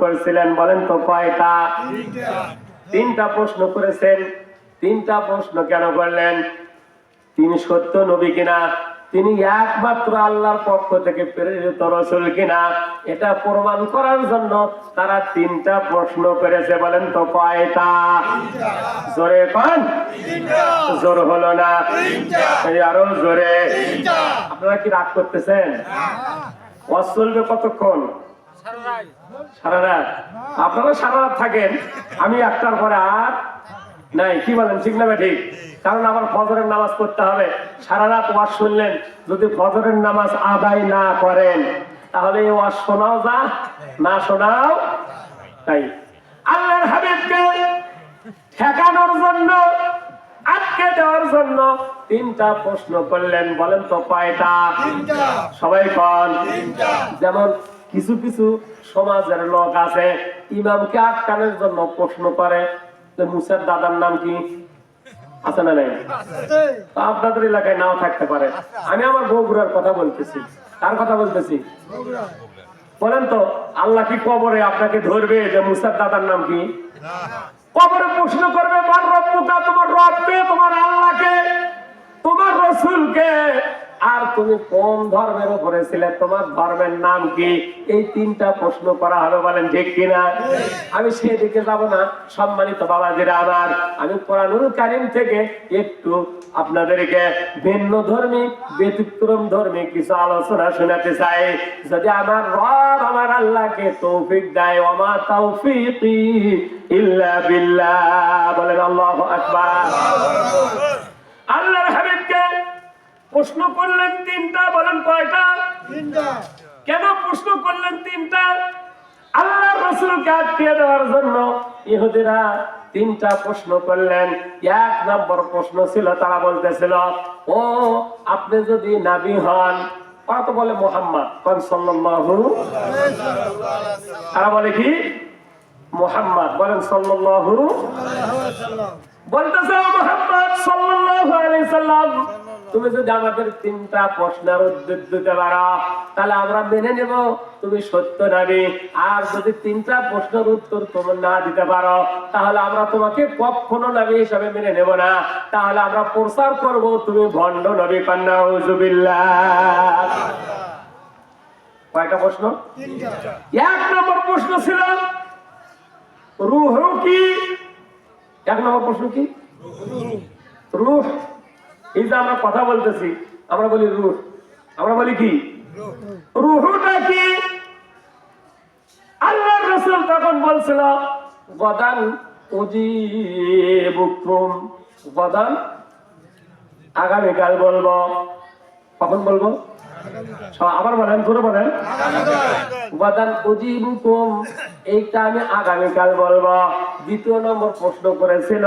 করেছিলেন বলেন তো কয়টা? তিনটা প্রশ্ন করেছেন। তিনটা প্রশ্ন কেন করলেন? তিনি সত্য নবী কিনা? তিনি একমাত্র আল্লাহর পক্ষ থেকে প্রেরিত রসুল কিনা? এটা প্রমাণ করার জন্য তারা তিনটা প্রশ্ন করেছে বলেন তো কয়টা? জোরে কন? জোর হলো না। আরও জোরে। আপনারা কি রাগ করতেছেন? ওয়াজ চলবে কতক্ষণ? সারা রাত। আপনারা সারা রাত থাকেন আমি একটার পরে আর নাই। কি বলেন ঠিক না ঠিক কারণ আমার ফজরের নামাজ পড়তে হবে। সারা রাত ওয়াজ শুনলেন যদি ফজরের নামাজ আদায় না করেন তাহলে ওয়াজ শোনাও যা না শোনাও তাই আল্লাহর হাবিবকে ঠেকানোর জন্য আটকে দেওয়ার জন্য তিনটা প্রশ্ন করলেন। বলেন তো কয়টা? সবাই কন। যেমন কিছু কিছু সমাজের লোক আছে, ইমামকে আটকানোর জন্য প্রশ্ন করে যে মুসার দাদার নাম কি? আছে না নাই? আপনাদের এলাকায় নাও থাকতে পারে। আমি আমার বগুড়ার কথা বলতেছি। কার কথা বলতেছি? বলেন তো, আল্লাহ কি কবরে আপনাকে ধরবে যে মুসার দাদার নাম কি? কবরে প্রশ্ন করবে, মার রব্বুকা তোমার রবকে তোমার আল্লাহকে? তোমার রসুলকে? আর তুমি কোন ধর্মের উপরে ছিলে? তোমার ধর্মের নাম কি? এই তিনটা প্রশ্ন করা হবে বলেন, ঠিক কিনা? আমি সেদিকে যাব না, সম্মানিত বাবাজিরা আমার। আমি কোরআনুল কারিম থেকে একটু আপনাদেরকে ভিন্ন ধর্মী, ব্যতিক্রম ধর্মী কিছু আলোচনা শোনাতে চাই। যদি আমার রব আমার আল্লাহকে তৌফিক দেয়, ওমা তৌফিকি ইল্লা বিল্লাহ, বলেন আল্লাহু আকবার। প্রশ্ন করলেন তিনটা বলেন কয়টা? কেন প্রশ্ন করলেন তিনটা? আল্লাহ রসুলকে আটকে দেওয়ার জন্য ইহুদিরা তিনটা প্রশ্ন করলেন। এক নম্বর প্রশ্ন ছিল তারা বলতেছিল ও আপনি যদি নাবি হন কত বলে মোহাম্মদ? কন সাল্লাল্লাহু তারা বলে কি? মোহাম্মদ। বলেন সাল্লাল্লাহু বলতেছে মোহাম্মদ সাল্লাল্লাহু আলাইহি তুমি যদি আমাদের তিনটা প্রশ্নের উত্তর দিতে পারো তাহলে আমরা মেনে নেব তুমি সত্য নবী। আর যদি তিনটা প্রশ্নের উত্তর তুমি না দিতে পারো তাহলে আমরা তোমাকে কখনো নবী হিসাবে মেনে নেব না। তাহলে আমরা প্রচার করব তুমি ভণ্ড নবী কন্যা হুজুবিল্লাহ কয়টা প্রশ্ন? এক নম্বর প্রশ্ন ছিল রুহ কি? এক নম্বর প্রশ্ন কি? রুহ এই যে আমরা কথা বলতেছি, আমরা বলি রুহ। আমরা বলি কি? রুহটা কি? আল্লাহ রসুল তখন বলছিল, গদান উজিবুকুম। গদান? আগামীকাল বলব। কখন বলব? আবার বলেন ধরে বলেন। উপাদান উজিবুকুম। এইটা আমি আগামীকাল বলব। দ্বিতীয় নম্বর প্রশ্ন করেছিল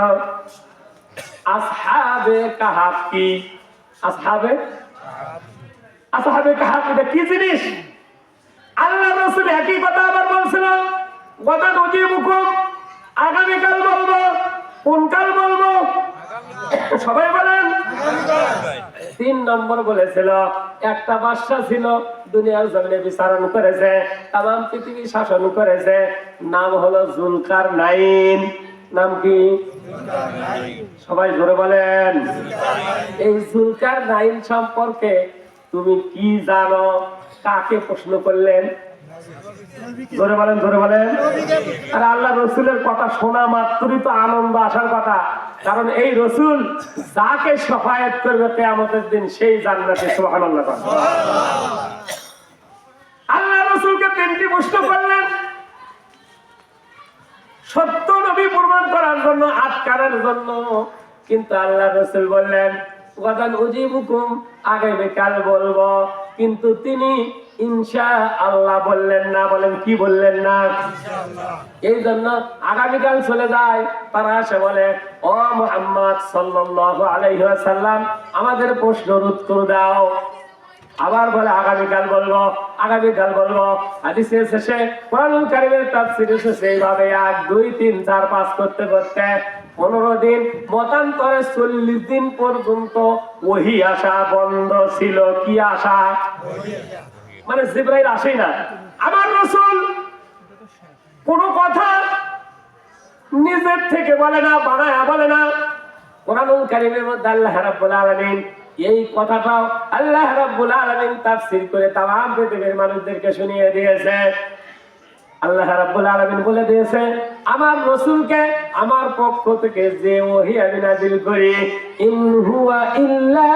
আসহাবে কাহাব কি আসহাবে? আসহাবে কাহাব এটা কি জিনিস? আল্লাহ রসুল একই কথা আবার বলছিল উপাদান উজিবুকুম? আগামীকাল বলব, কোনকাল বলব? সবাই বলেন। তিন নম্বর বলেছিল, একটা বাদশা ছিল, দুনিয়ার জমিনে বিচারণ করেছে, তাম পৃথিবী শাসন করেছে, নাম হলো জুলকার নাইন নাম কি? সবাই জোরে বলেন। এই জুলকার নাইন সম্পর্কে তুমি কি জানো? কাকে প্রশ্ন করলেন? ধরে বলেন ধরে বলেন। আর আল্লাহ রসুলের কথা শোনা মাত্রই তো আনন্দ, আসার কথা। কারণ এই রসুল যাকে সফায়ত করবে কেয়ামতের দিন সেই জান্নাতে বলেন। আল্লাহ রসুলকে তিনটি প্রশ্ন করলেন সত্য নবী প্রমাণ করার জন্য আটকানোর জন্য। কিন্তু আল্লাহ রসুল বললেন গদান উজিবুকুম আগামীকাল বলব। কিন্তু তিনি ইনশা আল্লাহ বললেন না। বলেন কি বললেন না? এই জন্য আগামীকাল চলে যায়। তারা এসে বলে ও মোহাম্মদ ওয়াসাল্লাম আমাদের প্রশ্নের উত্তর দাও। আবার বলে আগামীকাল বলব। আগামীকাল বলব শেষে কারিমের শেষে এক, দুই, তিন, চার, পাঁচ করতে করতে পনেরো দিন, মতান্তরে চল্লিশ দিন পর্যন্ত ওহি বন্ধ ছিল। কি মানে জিব্রাইল আসেই না। আমার রসুল কোনো কথা নিজের থেকে বলে না, বানায় বলে না। কোরআনুল কারিমের মধ্যে আল্লাহ রাব্বুল আলামিন এই কথাটাও আল্লাহ রাব্বুল আলামিন তাফসীর করে তাম পৃথিবীর মানুষদেরকে শুনিয়ে দিয়েছে। আল্লাহ রাব্বুল আলামিন বলে দিয়েছে, আমার রসুলকে আমার পক্ষ থেকে যে ওহি আমি নাজিল করি, ইন হুয়া ইল্লা